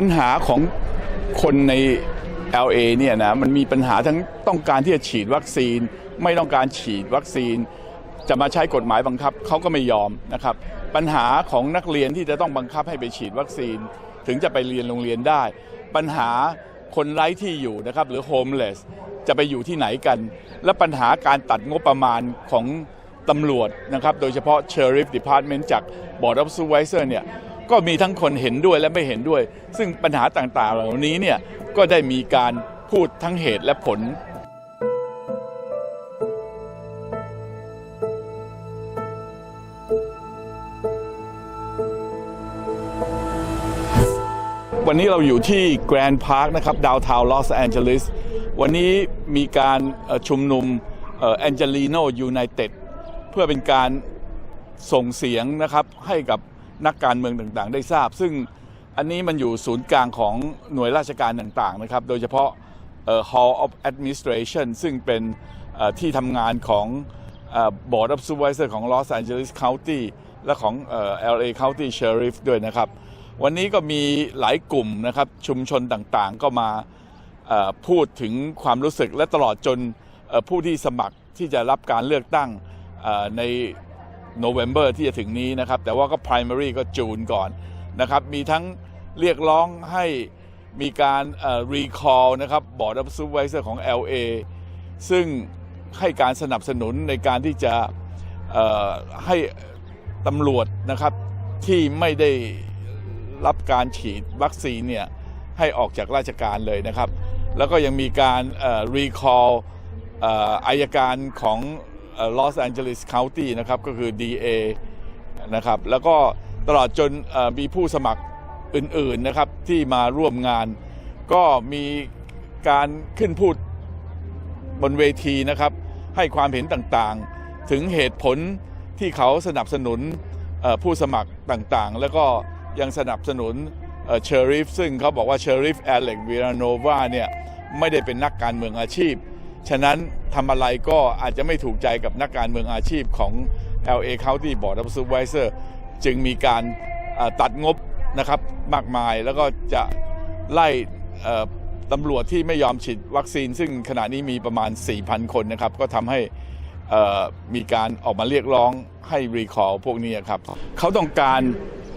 ปัญหาของคนใน LA เนี่ยนะมันมีปัญหาทั้งต้องการที่จะฉีดวัคซีน ไม่ต้องการฉีดวัคซีน จะมาใช้กฎหมายบังคับเขาก็ไม่ยอมนะครับ ปัญหาของนักเรียนที่จะต้องบังคับให้ไปฉีดวัคซีน ถึงจะไปเรียนโรงเรียนได้ ปัญหาคนไร้ที่อยู่นะครับหรือ homeless จะไปอยู่ที่ไหนกัน และปัญหาการตัดงบประมาณของตำรวจนะครับ โดยเฉพาะ Sheriff Department จาก Board of Supervisor เนี่ย ก็มีทั้งคนเห็นด้วยและไม่เห็นด้วย ซึ่งปัญหาต่างๆ เหล่านี้เนี่ยก็ได้มีการพูดทั้งเหตุและผลวันนี้เราอยู่ที่แกรนด์พาร์คนะครับดาวทาวน์ลอสแอนเจลิสวันนี้มีการชุมนุมแอนเจลีโนยูไนเต็ดเพื่อเป็นการส่งเสียงนะครับให้กับ นักการเมืองต่างๆ ได้ทราบ ซึ่งอันนี้มันอยู่ศูนย์กลางของหน่วยราชการต่างๆนะครับ โดยเฉพาะ Hall of Administration ซึ่งเป็นที่ทำงานของ Board of Supervisor ของ Los Angeles County และของ LA County Sheriff ด้วยนะครับ วันนี้ก็มีหลายกลุ่มนะครับชุมชนต่างๆ ก็มาพูดถึงความรู้สึกและตลอดจนผู้ที่สมัครที่จะรับการเลือกตั้งใน โนเวม ber ที่จะถึงนี้นะครับ แต่ว่าก็ primary ก็จูนก่อนนะครับ มีทั้งเรียกร้องให้มีการเอ่อ recall นะครับ Board of Supervisor ของ LA ซึ่งให้การสนับสนุนในการที่จะให้ตำรวจนะครับที่ไม่ได้รับการฉีดวัคซีนเนี่ยให้ออกจากราชการเลยนะครับ แล้วก็ยังมีการรีคอลอายการของ ลอสแอนเจลิสค County นะครับก็คือ DA นะครับแล้วก็ตลอดจนมีผู้สมัครอื่นๆนะครับที่มาร่วมงาน ก็มีการขึ้นพูดบนเวทีนะครับ ให้ความเห็นต่างๆ ถึงเหตุผลที่เขาสนับสนุนผู้สมัครต่างๆ แล้วก็ยังสนับสนุนเชอริฟซึ่งเขาบอกว่าเชอริฟแอเล็กวีราโนวาเนี่ยไม่ได้เป็นนักการเมืองอาชีพ ฉะนั้น ทำอะไรก็อาจจะไม่ถูกใจกับนักการเมืองอาชีพของ LA County Board of Supervisor จึงมีการตัดงบนะครับมากมายแล้วก็จะไล่ตำรวจที่ไม่ยอมฉีดวัคซีน ซึ่งขณะนี้มีประมาณ 4,000 คนนะครับ ก็ทำให้มีการออกมาเรียกร้องให้รีคอร์พวกนี้ครับ เขาต้องการ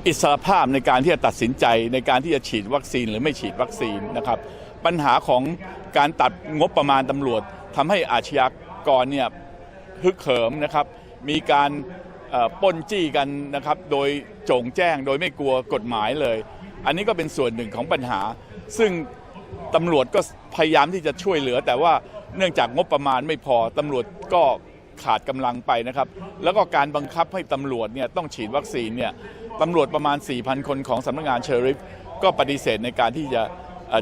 อิสรภาพในการที่จะตัดสินใจในการที่จะฉีดวัคซีนหรือไม่ฉีดวัคซีนนะครับ ปัญหาของการตัดงบประมาณตำรวจทำให้อาชญากรเนี่ยฮึกเหิมนะครับ มีการป้นจี้กันนะครับ โดยโจงแจ้งโดยไม่กลัวกฎหมายเลย อันนี้ก็เป็นส่วนหนึ่งของปัญหา ซึ่งตำรวจก็พยายามที่จะช่วยเหลือ แต่ว่าเนื่องจากงบประมาณไม่พอตำรวจก็ขาดกำลังไปนะครับ แล้วก็การบังคับให้ตำรวจเนี่ยต้องฉีดวัคซีนเนี่ยตำรวจประมาณ 4,000 คนของสำนักงานเชอริฟก็ปฏิเสธในการที่จะ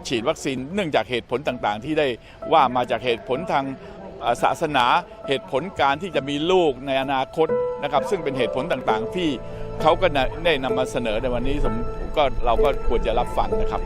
ฉีดวัคซีนเนื่องจากเหตุผลต่างๆ ที่ได้ว่ามาจากเหตุผลทางศาสนาเหตุผลการที่จะมีลูกในอนาคตนะครับ ซึ่งเป็นเหตุผลต่างๆ ที่เขาก็ได้นำมาเสนอในวันนี้ผมก็เราก็ควรจะรับฟังนะครับ